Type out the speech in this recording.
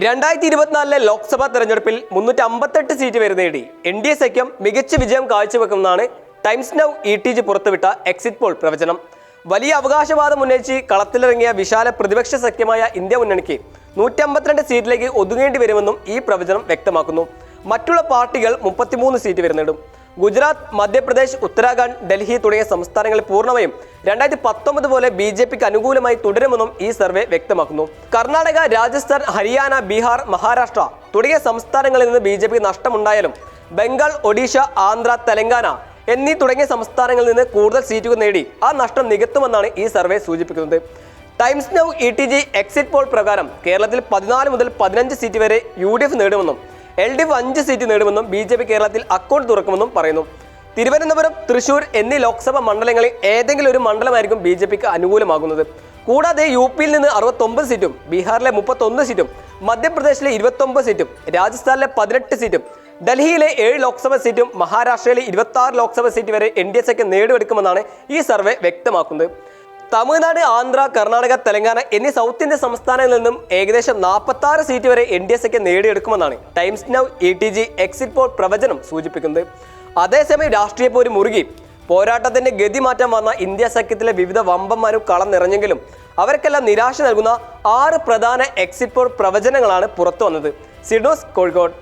രണ്ടായിരത്തി ഇരുപത്തിനാലിലെ ലോക്സഭാ തെരഞ്ഞെടുപ്പിൽ മുന്നൂറ്റി അമ്പത്തെട്ട് സീറ്റ് വരെ നേടി. എൻ ഡി എ സഖ്യം മികച്ച വിജയം കാഴ്ചവെക്കുമെന്നാണ് Times Now E T G പുറത്തുവിട്ട എക്സിറ്റ് പോൾ പ്രവചനം. വലിയ അവകാശവാദം ഉന്നയിച്ച് കളത്തിലിറങ്ങിയ വിശാല പ്രതിപക്ഷ സഖ്യമായ ഇന്ത്യ മുന്നണിക്ക് നൂറ്റി അമ്പത്തിരണ്ട് സീറ്റിലേക്ക് ഒതുങ്ങേണ്ടി വരുമെന്നും ഈ പ്രവചനം വ്യക്തമാക്കുന്നു. മറ്റുള്ള പാർട്ടികൾ മുപ്പത്തിമൂന്ന് സീറ്റ് വരെ നേടും. ഗുജറാത്ത് മധ്യപ്രദേശ് ഉത്തരാഖണ്ഡ് ഡൽഹി തുടങ്ങിയ സംസ്ഥാനങ്ങളിൽ പൂർണമായും രണ്ടായിരത്തി പത്തൊമ്പത് പോലെ ബി ജെ പിക്ക് അനുകൂലമായി തുടരുമെന്നും ഈ സർവേ വ്യക്തമാക്കുന്നു. കർണാടക രാജസ്ഥാൻ ഹരിയാന ബീഹാർ മഹാരാഷ്ട്ര തുടങ്ങിയ സംസ്ഥാനങ്ങളിൽ നിന്ന് ബി ജെ പിക്ക് നഷ്ടമുണ്ടായാലും ബംഗാൾ ഒഡീഷ ആന്ധ്ര തെലങ്കാന എന്നീ തുടങ്ങിയ സംസ്ഥാനങ്ങളിൽ നിന്ന് കൂടുതൽ സീറ്റുകൾ നേടി ആ നഷ്ടം നികത്തുമെന്നാണ് ഈ സർവേ സൂചിപ്പിക്കുന്നത്. Times Now E T G exit poll പ്രകാരം കേരളത്തിൽ പതിനാല് മുതൽ പതിനഞ്ച് സീറ്റ് വരെ യു ഡി എഫ് നേടുമെന്നും എൽ ഡി എഫ് അഞ്ച് സീറ്റ് നേടുമെന്നും ബി ജെ പി കേരളത്തിൽ അക്കൗണ്ട് തുറക്കുമെന്നും പറയുന്നു. തിരുവനന്തപുരം തൃശൂർ എന്നീ ലോക്സഭാ മണ്ഡലങ്ങളിൽ ഏതെങ്കിലും ഒരു മണ്ഡലമായിരിക്കും ബി ജെ പിക്ക് അനുകൂലമാകുന്നത്. കൂടാതെ യു പിയിൽ നിന്ന് അറുപത്തൊമ്പത് സീറ്റും ബീഹാറിലെ മുപ്പത്തൊന്ന് സീറ്റും മധ്യപ്രദേശിലെ ഇരുപത്തൊമ്പത് സീറ്റും രാജസ്ഥാനിലെ പതിനെട്ട് സീറ്റും ഡൽഹിയിലെ ഏഴ് ലോക്സഭാ സീറ്റും മഹാരാഷ്ട്രയിലെ ഇരുപത്തി ലോക്സഭാ സീറ്റ് വരെ എൻ ഡി എ സഖ്യം നേടിയെടുക്കുമെന്നാണ് ഈ സർവേ വ്യക്തമാക്കുന്നത്. തമിഴ്നാട് ആന്ധ്ര കർണാടക തെലങ്കാന എന്നീ സൗത്ത് ഇന്ത്യൻ സംസ്ഥാനങ്ങളിൽ നിന്നും ഏകദേശം നാൽപ്പത്തി ആറ് സീറ്റ് വരെ എൻ ഡി എസ് ഒക്കെ നേടിയെടുക്കുമെന്നാണ് Times Now E T G exit poll പ്രവചനം സൂചിപ്പിക്കുന്നത്. അതേസമയം രാഷ്ട്രീയ പോര് മുറുകി. പോരാട്ടത്തിന്റെ ഗതി മാറ്റം വന്ന ഇന്ത്യ സഖ്യത്തിലെ വിവിധ വമ്പന്മാരും കളം നിറഞ്ഞെങ്കിലും അവർക്കെല്ലാം നിരാശ നൽകുന്ന ആറ് പ്രധാന എക്സിറ്റ് പോൾ പ്രവചനങ്ങളാണ് പുറത്തു വന്നത്. സിഡോസ് കോഴിക്കോട്.